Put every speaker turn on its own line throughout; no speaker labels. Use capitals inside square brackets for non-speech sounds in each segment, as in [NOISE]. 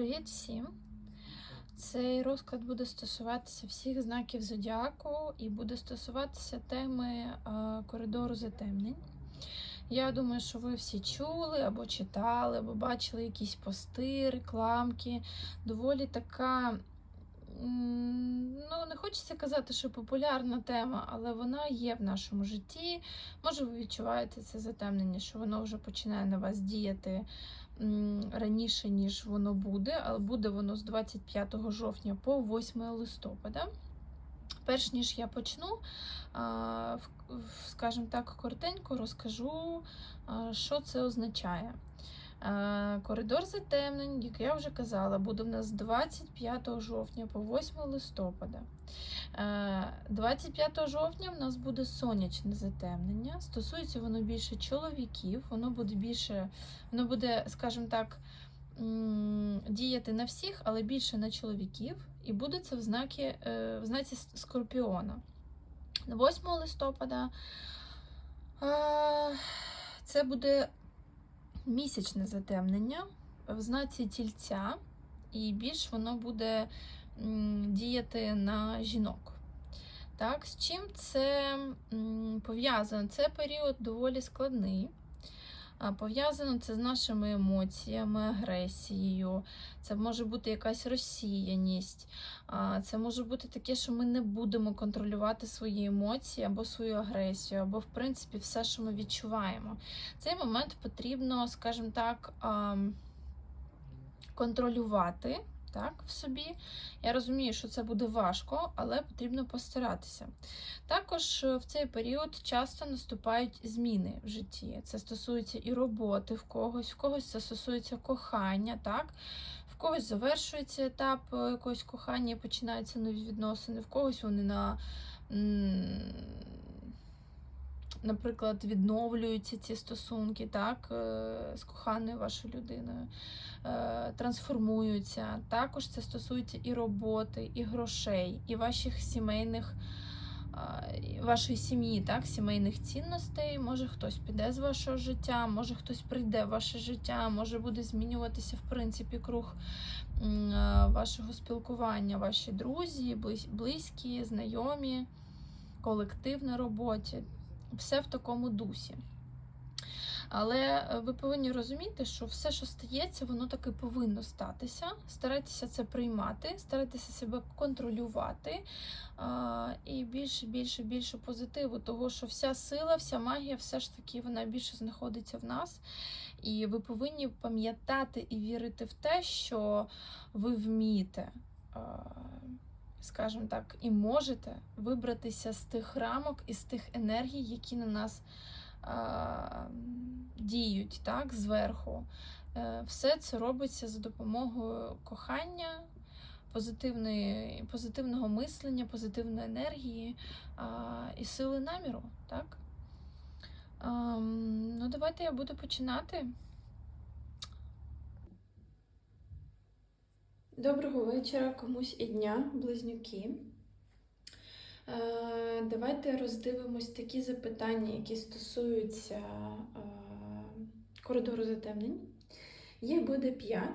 Привіт всім! Цей розклад буде стосуватися всіх знаків зодіаку і буде стосуватися теми е, коридору затемнень. Я думаю, що ви всі чули або читали, або бачили якісь пости, рекламки. Доволі така, ну не хочеться казати, що популярна тема, але вона є в нашому житті. Може, ви відчуваєте це затемнення, що воно вже починає на вас діяти раніше, ніж воно буде, але буде воно з 25 жовтня по 8 листопада. Перш ніж я почну, скажімо так, коротенько розкажу, що це означає. Е, Коридор затемнень, як я вже казала, буде в нас 25 жовтня по 8 листопада. Е, 25 жовтня в нас буде сонячне затемнення. Стосується воно більше чоловіків, воно буде більше, воно буде, скажімо так, діяти на всіх, але більше на чоловіків. І буде це в знакі, е, в знаці Скорпіона. 8 листопада е, це буде місячне затемнення в знаці тільця, і більш воно буде діяти на жінок. Так, з чим це пов'язано? Це період доволі складний. Пов'язано це з нашими емоціями, агресією, це може бути якась розсіяність, це може бути таке, що ми не будемо контролювати свої емоції або свою агресію, або, в принципі, все, що ми відчуваємо. Цей момент потрібно, скажімо так, контролювати так, в собі. Я розумію, що це буде важко, але потрібно постаратися. Також е, в цей період часто наступають зміни в житті. Це стосується і роботи в когось, в когось це стосується кохання, так? В когось завершується етап е, якогось кохання починаються нові відносини, в когось вони на. Наприклад, відновлюються ці стосунки так, е, з коханою вашою людиною, е, трансформуються. Також це стосується і роботи, і грошей, і ваших сімейних, вашої сім'ї, так, сімейних цінностей. Може хтось піде з вашого життя, може хтось прийде в ваше життя, може буде змінюватися в принципі круг е, вашого спілкування, ваші друзі, близькі, знайомі, колектив на роботі. Все в такому дусі. Але е, ви повинні розуміти, що все, що стається, воно таки повинно статися. Старайтеся це приймати, старайтеся себе контролювати. І більше, більше, більше позитиву, того, що вся сила, вся магія, все ж таки вона більше знаходиться в нас. І ви повинні пам'ятати і вірити в те, що ви вмієте. А, Скажімо так, і можете вибратися з тих рамок і з тих енергій, які на нас а, діють так, зверху. Е, Все це робиться за допомогою кохання, позитивного мислення, позитивної енергії а, і сили наміру. Так? Ем, ну, давайте я буду починати. Доброго вечора комусь і дня, близнюки. Е, Давайте роздивимось такі запитання, які стосуються е, коридору затемнень. Їх буде 5.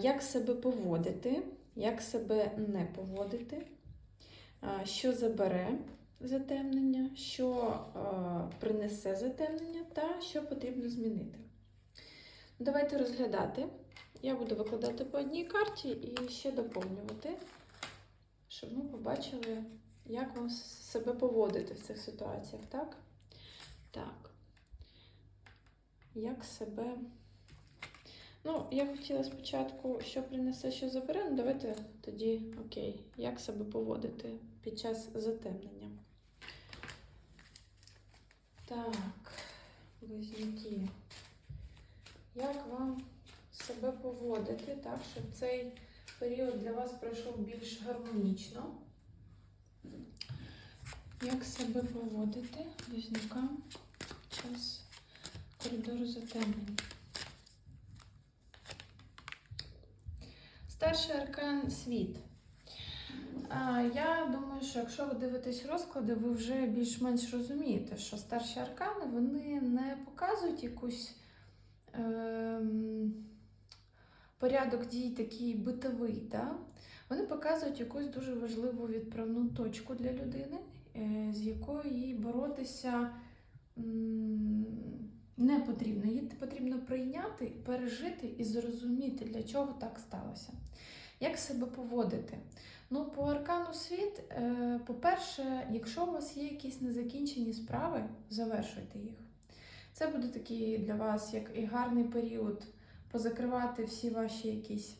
Як себе поводити, як себе не поводити, Е, що забере затемнення, що е, принесе затемнення та що потрібно змінити. Давайте розглядати. Я буду викладати по одній карті і ще доповнювати, щоб ми побачили, як вам себе поводити в цих ситуаціях, так? Так. Як себе. Ну, я хотіла спочатку, що принесе, що забере. Ну, давайте тоді, окей, як себе поводити під час затемнення. Так, близнюки. Як вам себе поводити, так, щоб цей період для вас пройшов більш гармонічно? Як себе поводити близнюкам під час коридору затемнення? Старший аркан світ. Я думаю, що якщо ви дивитесь розклади, ви вже більш-менш розумієте, що старші аркани вони не показують якусь ем, порядок дій такий битовий, да? вони показують якусь дуже важливу відправну точку для людини, е, з якою їй боротися не потрібно. Її потрібно прийняти, пережити і зрозуміти, для чого так сталося. Як себе поводити? Ну, по аркану світ, е, по-перше, якщо у вас є якісь незакінчені справи, завершуйте їх. Це буде такий для вас як і гарний період позакривати всі ваші якісь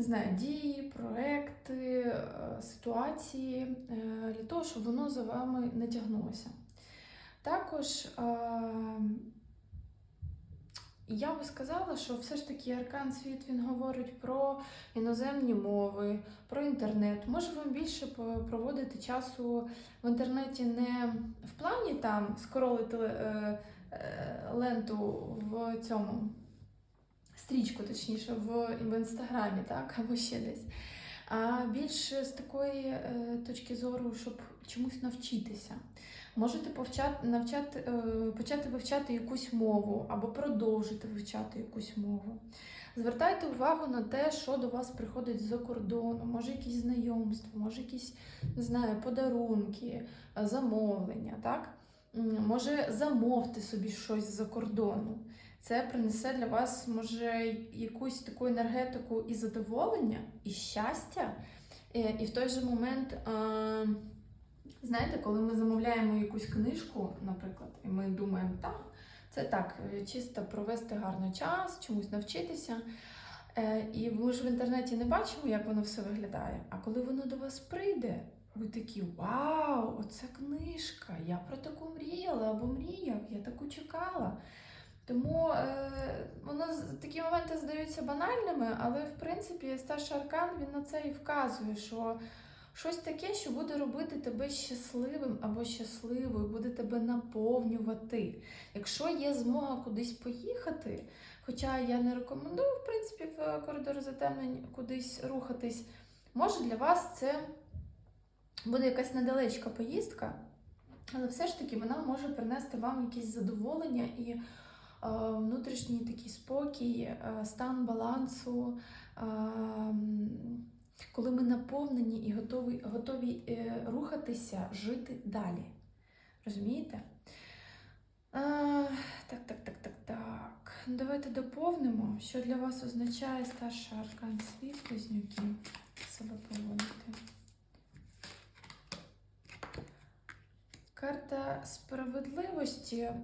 не знаю, дії, проекти, е, ситуації е, для того, щоб воно за вами не тягнулося. Також е, я би сказала, що все ж таки Аркан Світ він говорить про іноземні мови, про інтернет. Може вам більше проводити часу в інтернеті не в плані там скролити ленту в цьому стрічку, точніше, в, в інстаграмі, так, [LAUGHS] або ще десь. А більше з такої е, точки зору, щоб чомусь навчитися. Можете повчати, навчати, е, почати вивчати якусь мову або продовжити вивчати якусь мову. Звертайте увагу на те, що до вас приходить з-за кордону, може якісь знайомства, може якісь не знаю, подарунки, е, замовлення. Так? Може, замовте собі щось з-за кордону. Це принесе для вас, може, якусь таку енергетику і задоволення, і щастя. Е, І в той же момент, знаєте, коли ми замовляємо якусь книжку, наприклад, і ми думаємо, так, це так, е, чисто провести гарний час, чомусь навчитися. Е, І ми ж в інтернеті не бачимо, як воно все виглядає. А коли воно до вас прийде, ви такі вау, оце книжка! Я про таку мріяла або мріяв, я таку чекала. Тому е, воно такі моменти здаються банальними, але в принципі старший аркан він на це і вказує, що щось таке, що буде робити тебе щасливим або щасливою, буде тебе наповнювати. Якщо є змога кудись поїхати, хоча я не рекомендую, в принципі, в коридор затемнень кудись рухатись, може для вас це буде якась недалечка поїздка, але все ж таки вона може принести вам якесь задоволення і е, внутрішній такий спокій, е, стан балансу, е, коли ми наповнені і готові, готові рухатися, жити далі. Розумієте? Так, так, так, так, так. Давайте доповнимо, що для вас означає старший аркан світ близнюки себе поводити. Карта справедливості, е,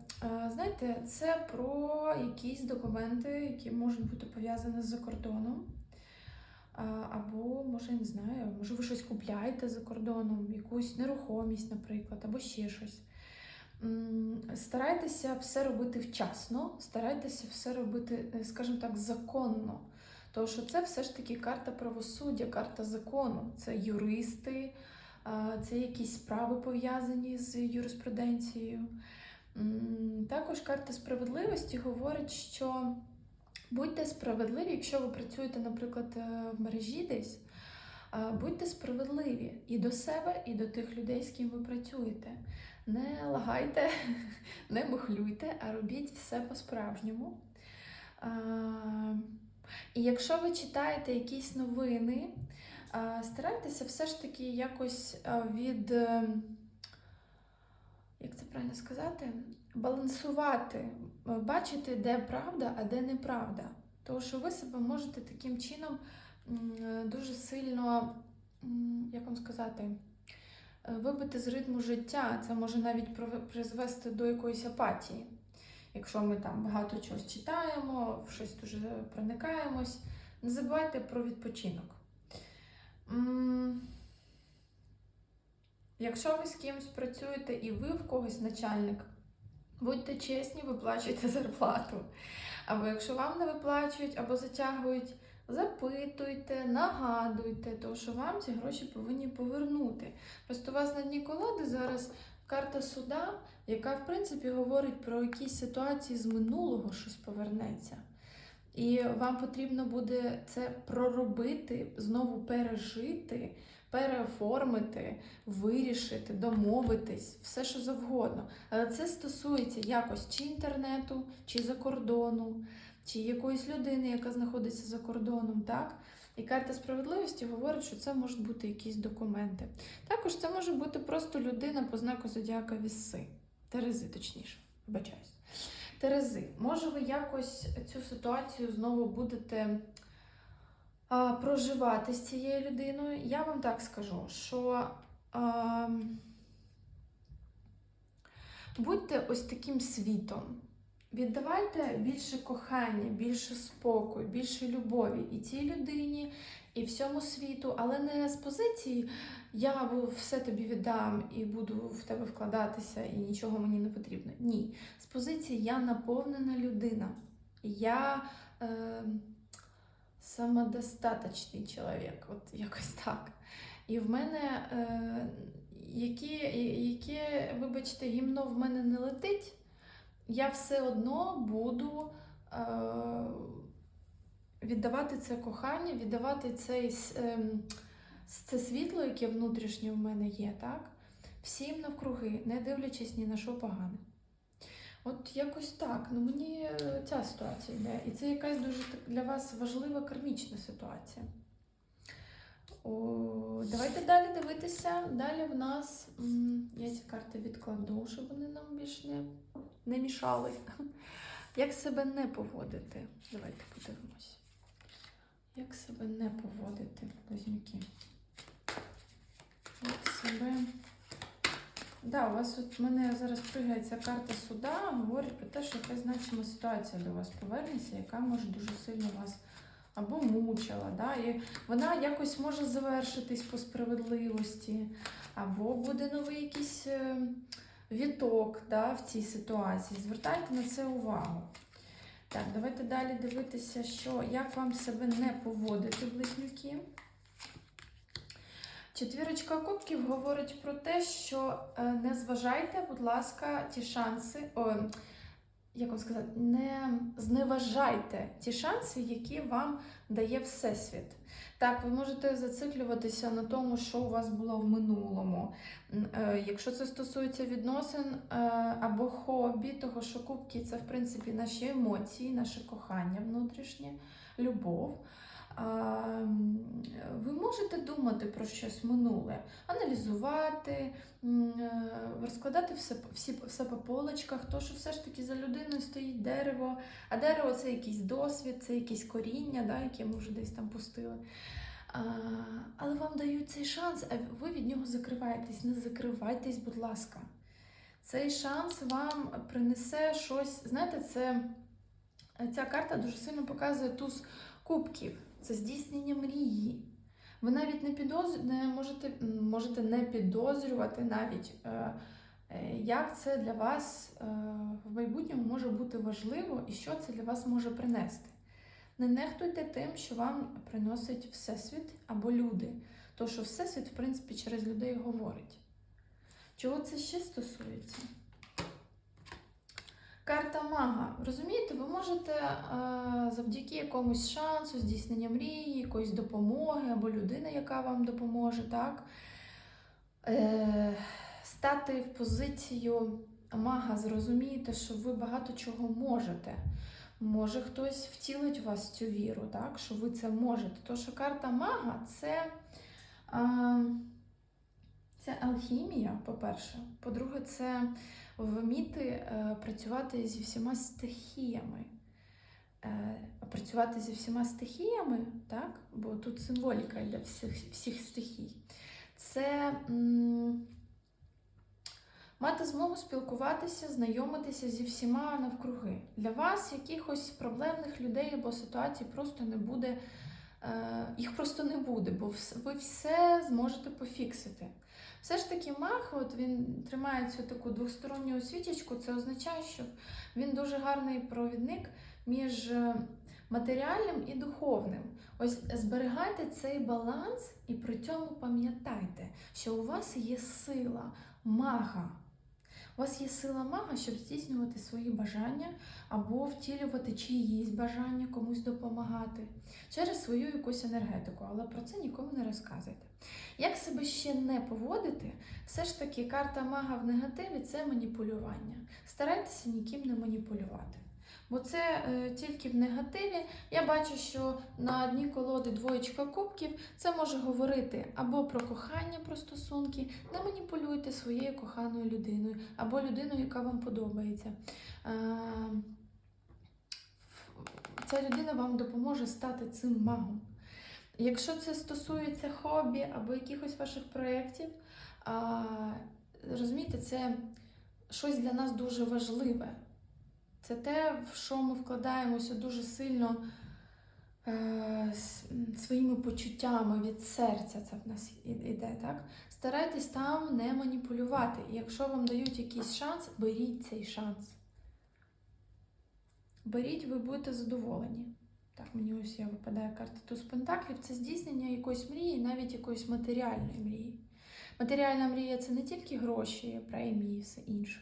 знаєте, це про якісь документи, які можуть бути пов'язані з закордоном. Або, може, не знаю, може, ви щось купляєте за кордоном, якусь нерухомість, наприклад, або ще щось. Старайтеся все робити вчасно, старайтеся все робити, е, скажімо так, законно. Тому що це все ж таки карта правосуддя, карта закону. Це юристи, це якісь справи пов'язані з юриспруденцією. Також карта справедливості говорить, що будьте справедливі, якщо ви працюєте, наприклад, е, в мережі десь. Будьте справедливі і до себе, і до тих людей, з ким ви працюєте. Не лагайте, [LAUGHS] не мухлюйте, а робіть все по-справжньому. І якщо ви читаєте якісь новини, старайтеся все ж таки якось а, від, е, як це правильно сказати, балансувати, е, бачити, де правда, а де неправда. Тому що ви себе можете таким чином е, дуже сильно, як вам сказати, е, вибити з ритму життя. Це може навіть призвести до якоїсь апатії. Якщо ми там багато чогось читаємо, в щось дуже проникаємось, не забувайте про відпочинок. Якщо ви з кимось працюєте і ви в когось начальник, будьте чесні, виплачуйте [LAUGHS] зарплату. Або якщо вам не виплачують або затягують, запитуйте, нагадуйте, тому що вам ці гроші повинні повернути. Просто у вас на дні колоди зараз карта суда, яка в принципі говорить про якісь ситуації з минулого, щось повернеться. І вам потрібно буде це проробити, знову пережити, переоформити, вирішити, домовитись, все що завгодно. Але це стосується якось чи інтернету, чи за кордону, чи якоїсь людини, яка знаходиться за кордоном, так? І карта справедливості говорить, що це можуть бути якісь документи. Також це може бути просто людина по знаку зодіака Віси. Терези, точніше, вибачаюсь. Терези, може ви якось цю ситуацію знову будете а, проживати з цією людиною? Я вам так скажу, що а, будьте ось таким світом. Віддавайте більше кохання, більше спокою, більше любові і цій людині, і всьому світу, але не з позиції я все тобі віддам і буду в тебе вкладатися, і нічого мені не потрібно. Ні. З позиції я наповнена людина. Я е, самодостаточний чоловік, от якось так. І в мене е, які, яке, вибачте, гімно в мене не летить я все одно буду е, віддавати це кохання, віддавати цей, ем, це світло, яке внутрішнє в мене є, так? Всім навкруги, не дивлячись ні на що погане. От якось так. Ну мені е, ця ситуація йде. І це якась дуже для вас важлива кармічна ситуація. О, давайте далі дивитися. Далі в нас я ці карти відкладу, щоб вони нам більш не, не мішали. [LAUGHS] Як себе не поводити? Давайте подивимось. Як себе не поводити, близнюки? Як себе. Да, у вас от мене зараз пригає ця карта суда, говорить про те, що якась значима ситуація до вас повернеться, яка може дуже сильно вас або мучила. Да? І вона якось може завершитись по справедливості, або буде новий якийсь е, віток да, в цій ситуації. Звертайте на це увагу. Так, давайте далі дивитися, що, як вам себе не поводити, близнюки. Четвірочка кубків говорить про те, що е, не зважайте, будь ласка, ті шанси, о, як вам сказати, не зневажайте ті шанси, які вам дає Всесвіт. Так, ви можете зациклюватися на тому, що у вас було в минулому. Е, Якщо це стосується відносин е, або хобі, того що кубки це в принципі наші емоції, наше кохання внутрішнє, любов. Ви можете думати про щось минуле, аналізувати, е, розкладати все, всі, все по полочках, то що все ж таки за людиною стоїть дерево, а дерево це якийсь досвід, це якесь коріння, да, яке ми вже десь там пустили. А, але вам дають цей шанс, а ви від нього закриваєтесь. Не закривайтесь, будь ласка. Цей шанс вам принесе щось. Знаєте, це ця карта дуже сильно показує туз кубків. Це здійснення мрії. Ви навіть не підоз... не можете, можете не підозрювати навіть, е, е, як це для вас е, в майбутньому може бути важливо і що це для вас може принести. Не нехтуйте тим, що вам приносить Всесвіт або люди. То, що Всесвіт, в принципі, через людей говорить. Чого це ще стосується? Карта мага. Розумієте, ви можете е, завдяки якомусь шансу, здійснення мрії, якоїсь допомоги або людина, яка вам допоможе, так? Е, стати в позицію мага, зрозумієте, що ви багато чого можете. Може хтось втілить у вас цю віру, так? що ви це можете. То, що карта мага це, а, це алхімія, по-перше. По-друге, це вміти е, працювати зі всіма стихіями. Е, працювати зі всіма стихіями, так? бо тут символіка йде всіх, всіх стихій. Це м, мати змогу спілкуватися, знайомитися зі всіма навкруги. Для вас якихось проблемних людей або ситуацій просто не буде, е, їх просто не буде, бо ви все зможете пофіксити. Все ж таки, мах, от він тримає цю таку двосторонню свічечку, це означає, що він дуже гарний провідник між е, матеріальним і духовним. Ось зберігайте цей баланс і при цьому пам'ятайте, що у вас є сила мага. У вас є сила мага, щоб здійснювати свої бажання або втілювати чиїсь бажання комусь допомагати через свою якусь енергетику, але про це нікому не розказуйте. Як себе ще не поводити, все ж таки карта мага в негативі це маніпулювання. Старайтеся ніким не маніпулювати. Бо це е, тільки в негативі. Я бачу, що на дні колоди двоєчка кубків це може говорити або про кохання, про стосунки, не маніпулюйте своєю коханою людиною, або людиною, яка вам подобається. Е, Ця людина вам допоможе стати цим магом. Якщо це стосується хобі або якихось ваших проєктів, розумієте, це щось для нас дуже важливе. Це те, в що ми вкладаємося дуже сильно е, своїми почуттями від серця. Це в нас іде, так? Старайтесь там не маніпулювати. І якщо вам дають якийсь шанс, беріть цей шанс. Беріть, ви будете задоволені. Так, мені ось я випадає карта Туз Пентаклів. Це здійснення якоїсь мрії, навіть якоїсь матеріальної мрії. Матеріальна мрія це не тільки гроші, премії все інше.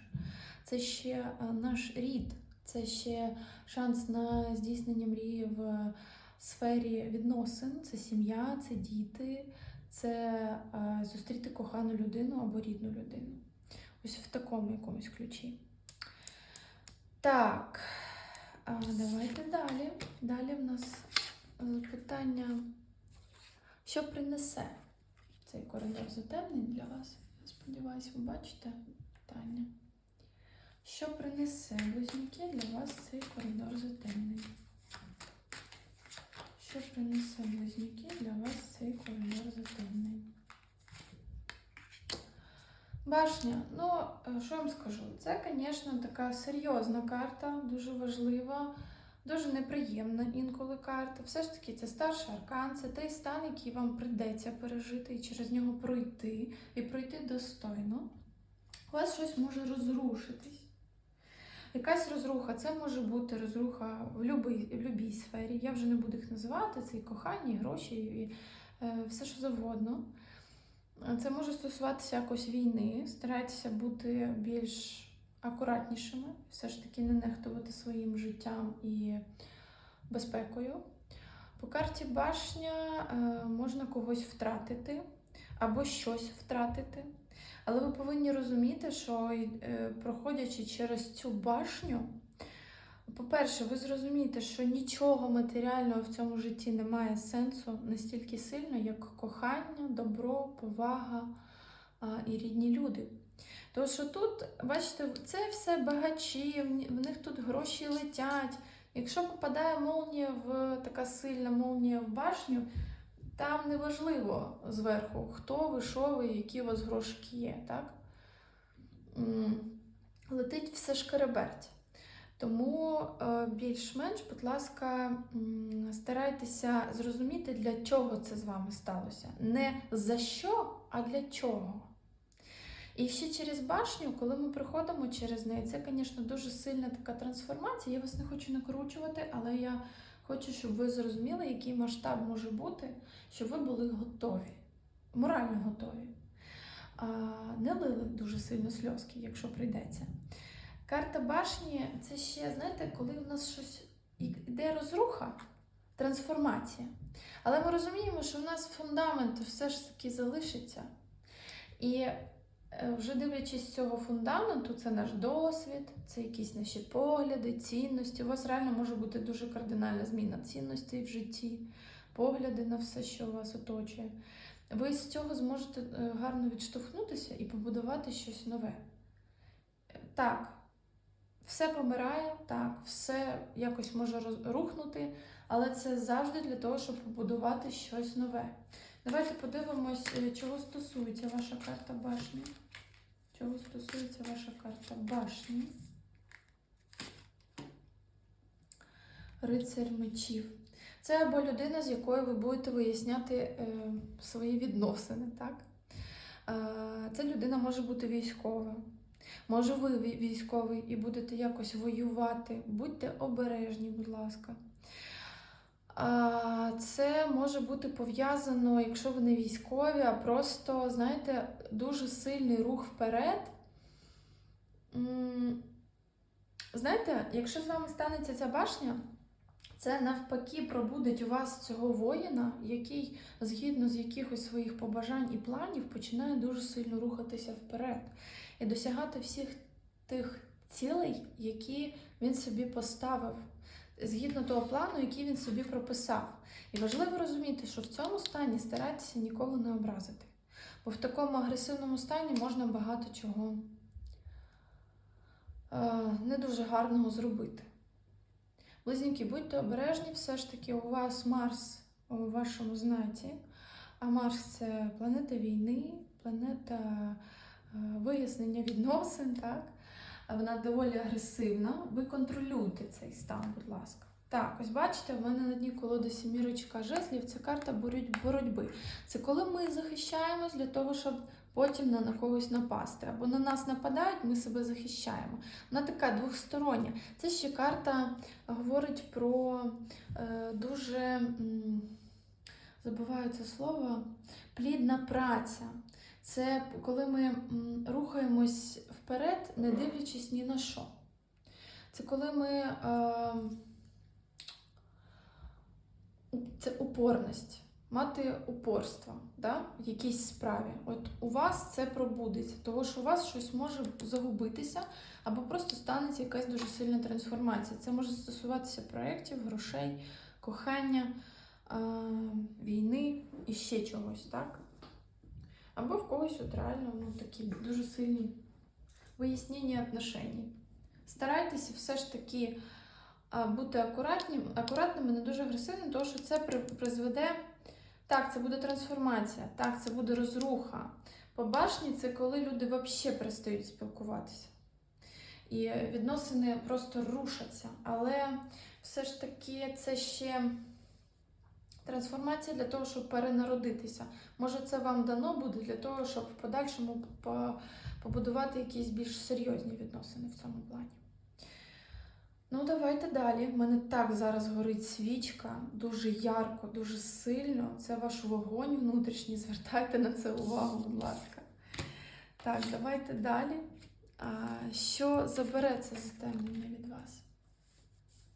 Це ще е, наш рід, це ще шанс на здійснення мрії в сфері відносин. Це сім'я, це діти, це е, зустріти кохану людину або рідну людину. Ось в такому якомусь ключі. Так, а, давайте далі. Далі в нас запитання, що принесе цей коридор затемнень для вас? Я сподіваюся, ви бачите питання. Що принесе близнюки для вас цей коридор затемнень? Що принесе близнюки для вас цей коридор затемнень? Башня. Ну, е, що я вам скажу? Це, звісно, така серйозна карта, дуже важлива, дуже неприємна інколи карта. Все ж таки, це старший аркан, це той стан, який вам прийдеться пережити і через нього пройти, і пройти достойно. У вас щось може розрушитись. Якась розруха, це може бути розруха в любій сфері. Я вже не буду їх називати, це і кохання, і гроші, і е, все, що завгодно. Це може стосуватися якось війни. Старайтеся бути більш акуратнішими, все ж таки не нехтувати своїм життям і безпекою. По карті башня е, можна когось втратити або щось втратити. Але ви повинні розуміти, що е, проходячи через цю башню, по-перше, ви зрозумієте, що нічого матеріального в цьому житті не має сенсу настільки сильно, як кохання, добро, повага а, і рідні люди. Тому що тут, бачите, це все багачі, в них тут гроші летять. Якщо попадає молнія в така сильна молнія в башню, там неважливо зверху, хто ви, що ви, які у вас грошики є, так? Летить все шкереберть. Тому е, більш-менш, будь ласка, старайтеся зрозуміти, для чого це з вами сталося. Не за що, а для чого. І ще через башню, коли ми приходимо через неї, це, звісно, дуже сильна така трансформація. Я вас не хочу накручувати, але я хочу, щоб ви зрозуміли, який масштаб може бути, щоб ви були готові, морально готові. Не лили дуже сильно сльозки, якщо прийдеться. Карта башні це ще, знаєте, коли в нас щось йде розруха, трансформація. Але ми розуміємо, що в нас фундамент все ж таки залишиться. І е, вже дивлячись цього фундаменту, це наш досвід, це якісь наші погляди, цінності. У вас реально може бути дуже кардинальна зміна цінностей в житті, погляди на все, що вас оточує. Ви з цього зможете е, гарно відштовхнутися і побудувати щось нове. Е, Так, все помирає, так, все якось може рухнути, але це завжди для того, щоб побудувати щось нове. Давайте подивимось, е, чого стосується ваша карта башні. Чого стосується ваша карта башні? Рицар мечів. Це або людина, з якою ви будете виясняти е, свої відносини, так? Е, Ця людина може бути військовою. Може, ви військовий і будете якось воювати. Будьте обережні, будь ласка. Це може бути пов'язано, якщо ви не військові, а просто, знаєте, дуже сильний рух вперед. Знаєте, якщо з вами станеться ця башня, це навпаки пробудить у вас цього воїна, який згідно з якихось своїх побажань і планів починає дуже сильно рухатися вперед і досягати всіх тих цілей, які він собі поставив, згідно того плану, який він собі прописав. І важливо розуміти, що в цьому стані старайтеся нікого не образити. Бо в такому агресивному стані можна багато чого е, не дуже гарного зробити. Близнюки, будьте обережні, все ж таки у вас Марс у вашому знаці, а Марс це планета війни, планета е, вияснення відносин, так? Вона доволі агресивна. Ви контролюйте цей стан, будь ласка. Так, ось бачите, в мене на дні колоди сімірочка жезлів, це карта боротьби. Це коли ми захищаємось для того, щоб потім на, когось напасти. Або на нас нападають, ми себе захищаємо. Вона така двостороння. Це ще карта говорить про е, дуже, забуваю це слово, плідна праця. Це коли ми рухаємось вперед, не дивлячись ні на що. Це коли ми. Е, це упорність, мати упорство да, в якійсь справі. От у вас це пробудеться, тому що у вас щось може загубитися, або просто станеться якась дуже сильна трансформація. Це може стосуватися проєктів, грошей, кохання, війни і ще чогось, так? Або в когось от реально ну, такі дуже сильні вияснення отношень. Старайтеся все ж таки бути акуратними, не дуже агресивним, тому що це при- призведе. Так, це буде трансформація, так, це буде розруха. По башні це коли люди взагалі перестають спілкуватися. І відносини просто рушаться. Але все ж таки це ще трансформація для того, щоб перенародитися. Може, це вам дано буде для того, щоб в подальшому побудувати якісь більш серйозні відносини в цьому плані. Ну, давайте далі. У мене так зараз горить свічка, дуже ярко, дуже сильно. Це ваш вогонь внутрішній. Звертайте на це увагу, будь ласка. Так, давайте далі. А, що забере це затемнення від вас?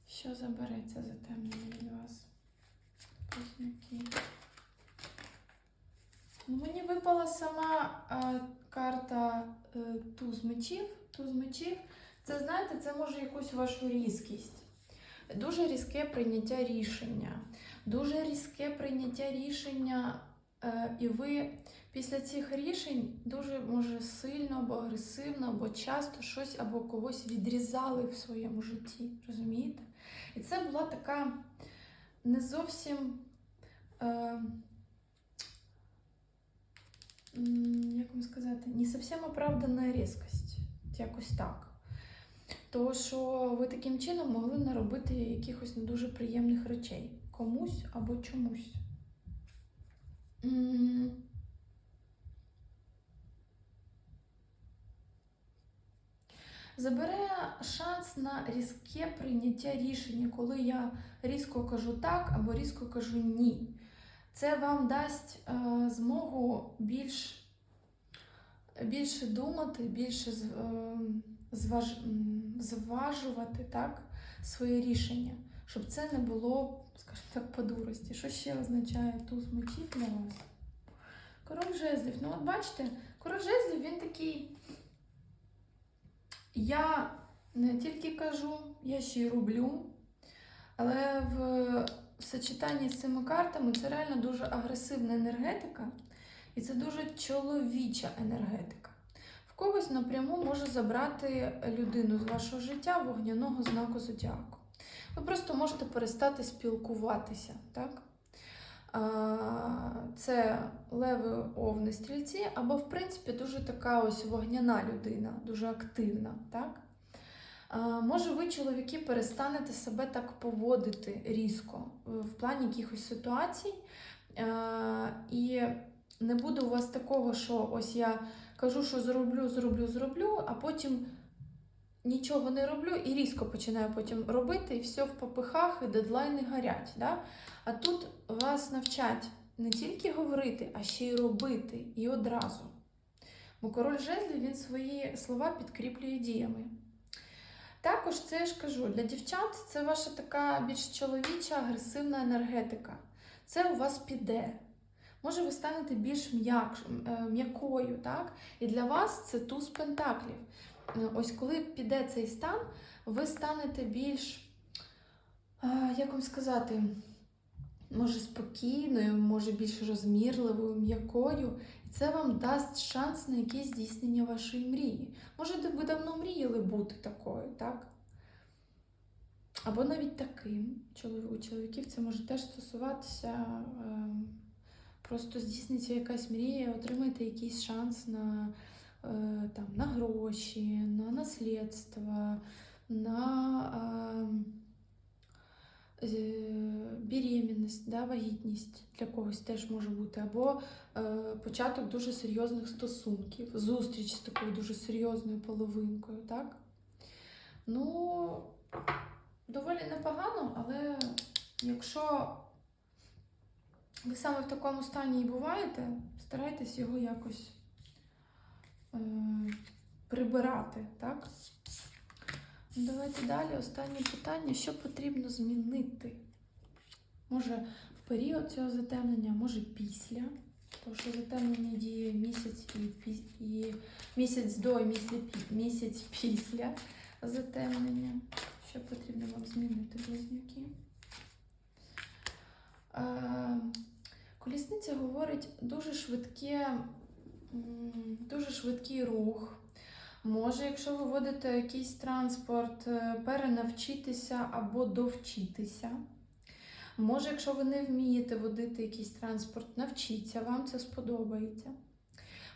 Що забере це затемнення від вас? Близнюки. Ну, мені випала сама е, карта е, туз мечів. Туз мечів. Це знаєте, це може якусь вашу різкість. Дуже різке прийняття рішення. Дуже різке прийняття рішення, е, і ви після цих рішень дуже може сильно або агресивно, або часто щось або когось відрізали в своєму житті. Розумієте? І це була така не зовсім. Е, як вам сказати, не зовсім оправдана різкость. Якось так. Тому що ви таким чином могли наробити якихось не дуже приємних речей комусь або чомусь. Забере шанс на різке прийняття рішення, коли я різко кажу так або різко кажу ні. Це вам дасть е, змогу більш, більше думати, більше е, зваж, зважувати так, своє рішення, щоб це не було, скажімо так, по дурості. Що ще означає туз мечів для вас? Король жезлів. Ну, от бачите, король жезлів він такий. Я не тільки кажу, я ще й роблю. Але в, сочетанні з цими картами це реально дуже агресивна енергетика, і це дуже чоловіча енергетика. Когось напряму може забрати людину з вашого життя вогняного знаку зодіаку. Ви просто можете перестати спілкуватися, так? Це леви, овни, стрільці, або, в принципі, дуже така ось вогняна людина, дуже активна, так? Може, ви, чоловіки, перестанете себе так поводити різко в плані якихось ситуацій. І не буде у вас такого, що ось я кажу, що зроблю, зроблю, зроблю, а потім нічого не роблю і різко починаю потім робити, і все в попихах, і дедлайни горять. Да? А тут вас навчать не тільки говорити, а ще й робити, і одразу. Бо король жезлів він свої слова підкріплює діями. Також це я ж кажу, для дівчат це ваша така більш чоловіча, агресивна енергетика. Це у вас піде. Може, ви станете більш е, м'якою, так? І для вас це туз пентаклів. е, ось коли піде цей стан, ви станете більш, е, як вам сказати, може спокійною, може більш розмірливою, м'якою. І це вам дасть шанс на якесь здійснення вашої мрії. Може, ви давно мріяли бути такою, так? Або навіть таким. У чоловіків це може теж стосуватися. Просто здійсниться якась мрія, отримаєте якийсь шанс на, е, там, на гроші, на наслідство, на е, беременність, да, вагітність для когось теж може бути, або е, початок дуже серйозних стосунків, зустріч з такою дуже серйозною половинкою. Так? Ну, доволі непогано, але якщо ви саме в такому стані і буваєте, старайтесь його якось е, прибирати, так? Давайте далі. Останнє питання: що потрібно змінити? Може, в період цього затемнення, може після. Тому що затемнення діє місяць і, і місяць до і місяць, після затемнення. Що потрібно вам змінити, близнюки? Е, говорить дуже швидке, дуже швидкий рух. Може, якщо ви водите якийсь транспорт, е, перенавчитися або довчитися. Може, якщо ви не вмієте водити якийсь транспорт, навчіться, вам це сподобається.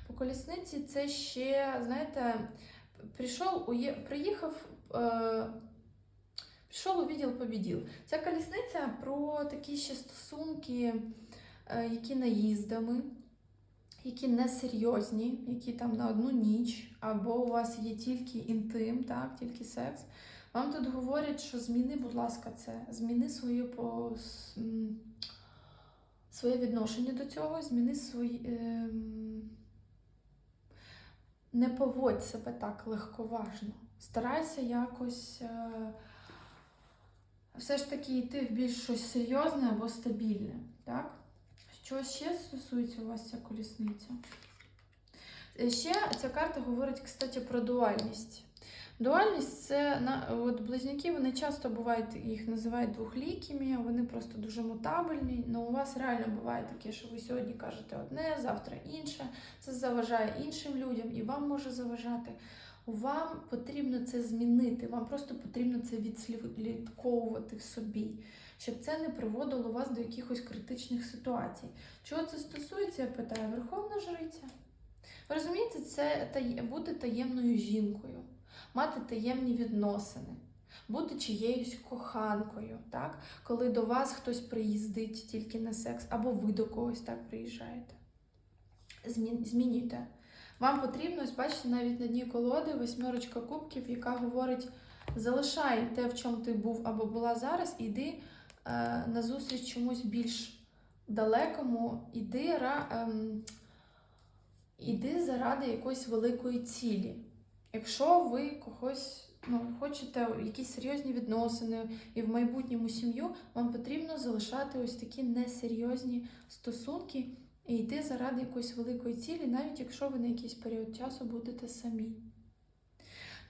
По колісниці це ще, знаєте, прийшов, ує- приїхав, е, прийшов у відділ побіділ. Ця колісниця про такі ще стосунки, які наїздами, які несерйозні, які там на одну ніч, або у вас є тільки інтим, так, тільки секс. Вам тут говорять, що зміни, будь ласка, це. Зміни своє по, своє відношення до цього, зміни свої. ем, не поводь себе так легковажно. Старайся якось е, все ж таки йти в більш щось серйозне або стабільне. Так? Що ще стосується у вас ця колісниця? Е, Ще ця карта говорить, кстати, про дуальність. Дуальність це от близнюки, вони часто бувають, їх називають двохлікими, вони просто дуже мутабельні. Ну у вас реально буває таке, що ви сьогодні кажете одне, завтра інше. Це заважає іншим людям і вам може заважати. Вам потрібно це змінити, вам просто потрібно це відслідковувати в собі, щоб це не приводило вас до якихось критичних ситуацій. Чого це стосується, я питаю, Верховна Жриця. Ви розумієте, це бути таємною жінкою, мати таємні відносини, бути чиєюсь коханкою, так? коли до вас хтось приїздить тільки на секс, або ви до когось так приїжджаєте. Змінюйте. Вам потрібно, ось бачите, навіть на дні колоди восьмерочка кубків, яка говорить: залишай те, в чому ти був або була зараз, і йди назустріч чомусь більш далекому, іди, ем, іди заради якоїсь великої цілі. Якщо ви когось ну, хочете якісь серйозні відносини і в майбутньому сім'ю, вам потрібно залишати ось такі несерйозні стосунки і йти заради якоїсь великої цілі, навіть якщо ви на якийсь період часу будете самі.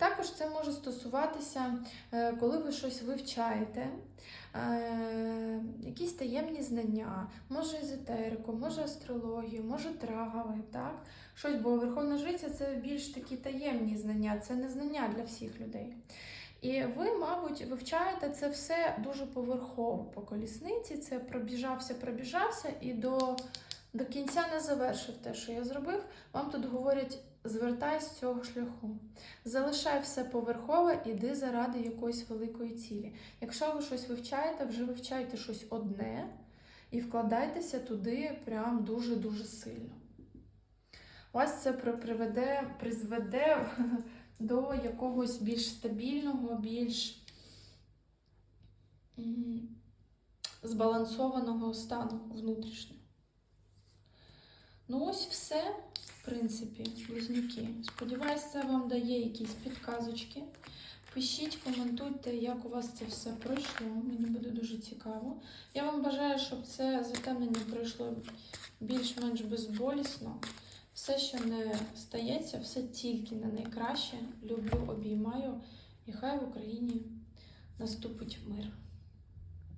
Також це може стосуватися, е, коли ви щось вивчаєте, е, якісь таємні знання, може езотерику, може астрологію, може трави, так? Щось, бо Верховна Жриця це більш такі таємні знання, це не знання для всіх людей. І ви, мабуть, вивчаєте це все дуже поверхово по колісниці. Це пробіжався, пробіжався і до, до кінця не завершив те, що я зробив. Вам тут говорять: звертай з цього шляху. Залишай все поверхове, іди заради якоїсь великої цілі. Якщо ви щось вивчаєте, вже вивчайте щось одне і вкладайтеся туди прям дуже-дуже сильно. Вас це приведе, призведе [LAUGHS] до якогось більш стабільного, більш збалансованого стану внутрішнього. Ну, ось все, в принципі, близнюки. Сподіваюсь, це вам дає якісь підказочки. Пишіть, коментуйте, як у вас це все пройшло. Мені буде дуже цікаво. Я вам бажаю, щоб це затемнення пройшло більш-менш безболісно. Все, що не стається, все тільки на найкраще. Люблю, обіймаю. І хай в Україні наступить мир.